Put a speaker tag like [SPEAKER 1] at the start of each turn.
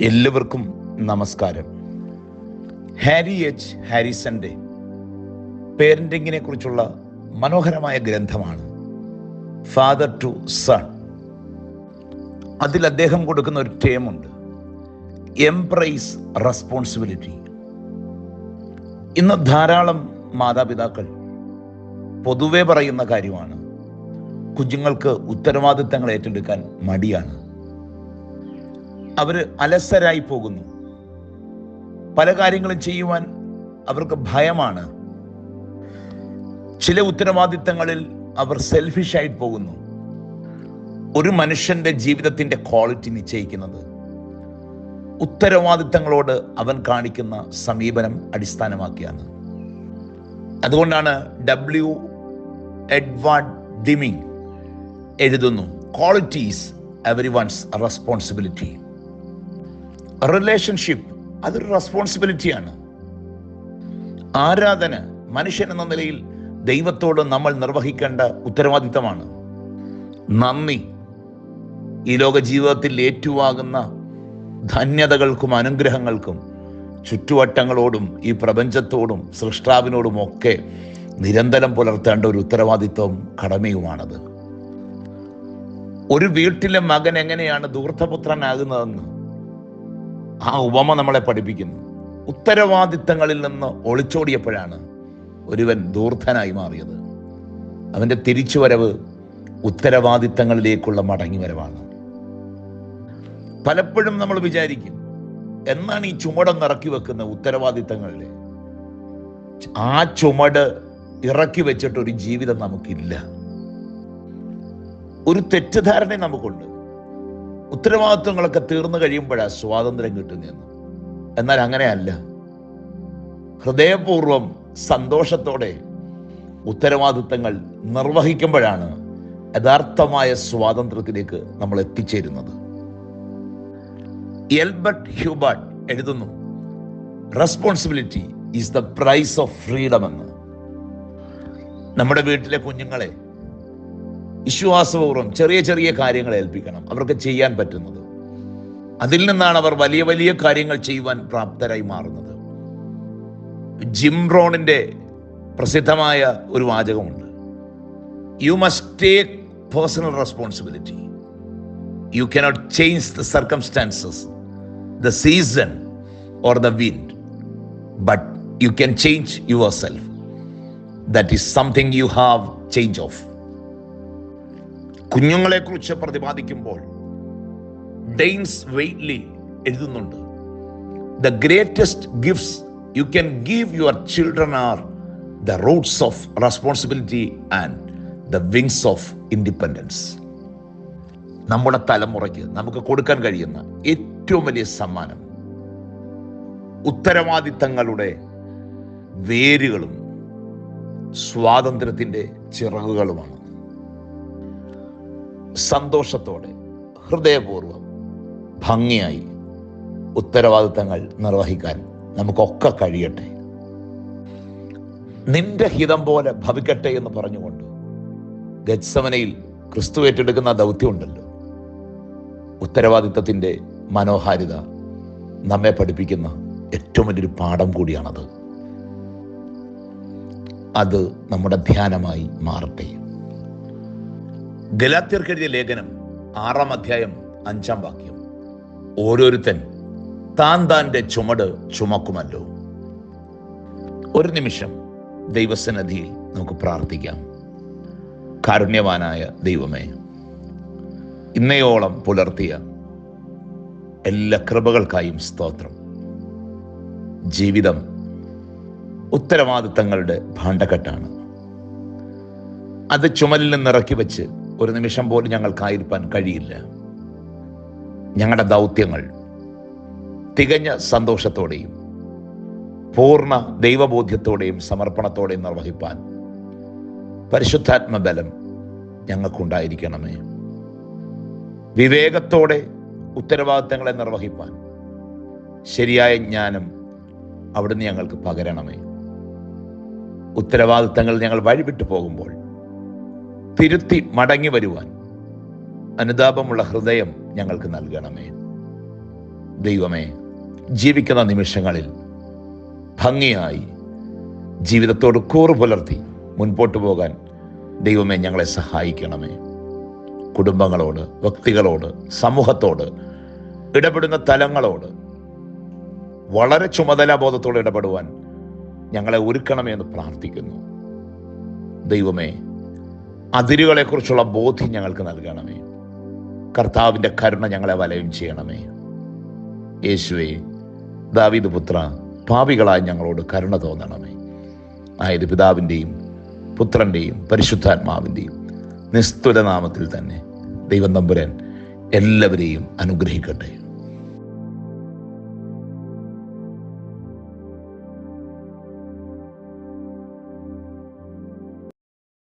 [SPEAKER 1] എല്ലാവർക്കും നമസ്കാരം. Harry H. ഹാരിസന്റെ പേരന്റിങ്ങിനെ കുറിച്ചുള്ള മനോഹരമായ ഗ്രന്ഥമാണ് ഫാദർ ടു സൺ അതിൽ അദ്ദേഹം കൊടുക്കുന്ന ഒരു ടേമുണ്ട് എംപ്രൈസ് റെസ്പോൺസിബിലിറ്റി ഇന്ന് ധാരാളം മാതാപിതാക്കൾ പൊതുവെ പറയുന്ന കാര്യമാണ്. കുഞ്ഞുങ്ങൾക്ക് ഉത്തരവാദിത്തങ്ങൾ ഏറ്റെടുക്കാൻ മടിയാണ്. അവർ അലസരായി പോകുന്നു. പല കാര്യങ്ങളും ചെയ്യുവാൻ അവർക്ക് ഭയമാണ്. ചില ഉത്തരവാദിത്തങ്ങളിൽ അവർ സെൽഫിഷായി പോകുന്നു. ഒരു മനുഷ്യന്റെ ജീവിതത്തിന്റെ ക്വാളിറ്റി നിശ്ചയിക്കുന്നത്. ഉത്തരവാദിത്തങ്ങളോട് അവൻ കാണിക്കുന്ന സമീപനം അടിസ്ഥാനമാക്കിയാണ്. അതുകൊണ്ടാണ് ഡബ്ല്യു എഡ്വാർഡ് ഡിമിങ് എഴുതുന്നു quality is everyone's responsibility relationship അതൊരു റെസ്പോൺസിബിലിറ്റിയാണ് ആരാധന മനുഷ്യൻ എന്ന നിലയിൽ ദൈവത്തോട് നമ്മൾ നിർവഹിക്കേണ്ട ഉത്തരവാദിത്തമാണ്. നന്ദി. ഈ ലോക ജീവിതത്തിൽ ഏറ്റുവാകുന്ന ധന്യതകൾക്കും അനുഗ്രഹങ്ങൾക്കും ചുറ്റുവട്ടങ്ങളോടും ഈ പ്രപഞ്ചത്തോടും സൃഷ്ടാവിനോടും ഒക്കെ നിരന്തരം പുലർത്തേണ്ട ഒരു ഉത്തരവാദിത്വവും കടമയുമാണത്. ഒരു വീട്ടിലെ മകൻ എങ്ങനെയാണ് ദൂർത്തപുത്രനാകുന്നതെന്ന് ആ ഉപമ നമ്മളെ പഠിപ്പിക്കുന്നു. ഉത്തരവാദിത്തങ്ങളിൽ നിന്ന് ഒളിച്ചോടിയപ്പോഴാണ് ഒരുവൻ ദൂർധനായി മാറിയത്. അവന്റെ തിരിച്ചുവരവ് ഉത്തരവാദിത്തങ്ങളിലേക്കുള്ള മടങ്ങിവരവാണ്. പലപ്പോഴും നമ്മൾ വിചാരിക്കും എന്നാണ് ഈ ചുമടം ഇറക്കി വെക്കുന്ന ഉത്തരവാദിത്തങ്ങളിൽ ആ ചുമട് ഇറക്കി വെച്ചിട്ട് ഒരു ജീവിതം നമുക്കില്ല. ഒരു തെറ്റിദ്ധാരണ നമുക്കുണ്ട്. ഉത്തരവാദിത്വങ്ങളൊക്കെ തീർന്നു കഴിയുമ്പോഴാണ് സ്വാതന്ത്ര്യം കിട്ടുന്നതെന്ന്. എന്നാൽ അങ്ങനെയല്ല. ഹൃദയപൂർവം സന്തോഷത്തോടെ ഉത്തരവാദിത്തങ്ങൾ നിർവഹിക്കുമ്പോഴാണ് യഥാർത്ഥമായ സ്വാതന്ത്ര്യത്തിലേക്ക് നമ്മൾ എത്തിച്ചേരുന്നത്. എൽബർട്ട് ഹ്യൂബർട്ട് എഴുതുന്നു responsibility is the price of freedom എന്ന്. നമ്മുടെ വീട്ടിലെ കുഞ്ഞുങ്ങളെ വിശ്വാസപൂർവം ചെറിയ ചെറിയ കാര്യങ്ങൾ ഏൽപ്പിക്കണം അവർക്ക് ചെയ്യാൻ പറ്റുന്നത്. അതിൽ നിന്നാണ് അവർ വലിയ വലിയ കാര്യങ്ങൾ ചെയ്യുവാൻ പ്രാപ്തരായി മാറുന്നത്. ജിംറോണിന്റെ പ്രസിദ്ധമായ ഒരു വാചകമുണ്ട്. You must take personal responsibility you cannot change the circumstances the season or the wind but you can change yourself that is something you have change of കുഞ്ഞുങ്ങളെ കുറിച്ച് പ്രതിപാദിക്കുമ്പോൾ ഡെയിൻസ് വെയ്റ്റ്ലി എഴുതുന്നുണ്ട് the greatest gifts you can give your children are the roots of responsibility and the wings of independence നമ്മുടെ തലമുറയ്ക്ക് നമുക്ക് കൊടുക്കാൻ കഴിയുന്ന ഏറ്റവും വലിയ സമ്മാനം ഉത്തരവാദിത്തങ്ങളുടെ വേരുകളും സ്വാതന്ത്ര്യത്തിന്റെ ചിറകുകളുമാണ്. സന്തോഷത്തോടെ ഹൃദയപൂർവം ഭംഗിയായി ഉത്തരവാദിത്തങ്ങൾ നിർവഹിക്കാൻ നമുക്കൊക്കെ കഴിയട്ടെ. നിന്റെ ഹിതം പോലെ ഭവിക്കട്ടെ എന്ന് പറഞ്ഞുകൊണ്ട് ഗത്സമനയിൽ ക്രിസ്തു ഏറ്റെടുക്കുന്ന ദൗത്യമുണ്ടല്ലോ ഉത്തരവാദിത്തത്തിന്റെ മനോഹാരിത നമ്മെ പഠിപ്പിക്കുന്ന ഏറ്റവും വലിയൊരു പാഠം കൂടിയാണത്. അത് നമ്മുടെ ധ്യാനമായി മാറട്ടെ. ഗലാത്യർക്കെഴുതിയ ലേഖനം ആറാം അധ്യായം അഞ്ചാം വാക്യം. ഓരോരുത്തൻ താൻ താന്റെ ചുമട് ചുമക്കുമല്ലോ. ഒരു നിമിഷം ദൈവസന്നധിയിൽ നമുക്ക് പ്രാർത്ഥിക്കാം. കാരുണ്യവാനായ ദൈവമേ ഇന്നയോളം പുലർത്തിയ എല്ലാ കൃപകൾക്കായും സ്തോത്രം. ജീവിതം ഉത്തരവാദിത്തങ്ങളുടെ ഭാണ്ഡക്കെട്ടാണ്. അത് ചുമലിൽ നിന്ന് ഇറക്കി വെച്ച് ഒരു നിമിഷം പോലും ഞങ്ങൾക്കായിരിക്കാൻ കഴിയില്ല. ഞങ്ങളുടെ ദൗത്യങ്ങൾ തികഞ്ഞ സന്തോഷത്തോടെയും പൂർണ ദൈവബോധ്യത്തോടെയും സമർപ്പണത്തോടെയും നിർവഹിപ്പാൻ പരിശുദ്ധാത്മബലം ഞങ്ങൾക്കുണ്ടായിരിക്കണമേ. വിവേകത്തോടെ ഉത്തരവാദിത്തങ്ങളെ നിർവഹിപ്പാൻ ശരിയായ ജ്ഞാനം അവിടുന്ന് ഞങ്ങൾക്ക് പകരണമേ. ഉത്തരവാദിത്തങ്ങൾ ഞങ്ങൾ വഴിവിട്ടു പോകുമ്പോൾ തിരുത്തി മടങ്ങി വരുവാൻ അനുതാപമുള്ള ഹൃദയം ഞങ്ങൾക്ക് നൽകണമേ. ദൈവമേ ജീവിക്കുന്ന നിമിഷങ്ങളിൽ ഭംഗിയായി ജീവിതത്തോട് കൂറ് പുലർത്തി മുൻപോട്ട് പോകാൻ ദൈവമേ ഞങ്ങളെ സഹായിക്കണമേ. കുടുംബങ്ങളോട് വ്യക്തികളോട് സമൂഹത്തോട് ഇടപെടുന്ന തലങ്ങളോട് വളരെ ചുമതലാബോധത്തോടെ ഇടപെടുവാൻ ഞങ്ങളെ ഒരുക്കണമേ എന്ന് പ്രാർത്ഥിക്കുന്നു. ദൈവമേ അതിരുകളെക്കുറിച്ചുള്ള ബോധ്യം ഞങ്ങൾക്ക് നൽകണമേ. കർത്താവിന്റെ കരുണ ഞങ്ങളെ വലയം ചെയ്യണമേ. യേശുവേ ദാവീദ് പുത്ര പാപികളായി ഞങ്ങളോട് കരുണ തോന്നണമേ. ആയത് പിതാവിന്റെയും പുത്രന്റെയും പരിശുദ്ധാത്മാവിന്റെയും നിസ്തുല നാമത്തിൽ തന്നെ ദൈവം നമ്പുരൻ എല്ലാവരെയും അനുഗ്രഹിക്കട്ടെ.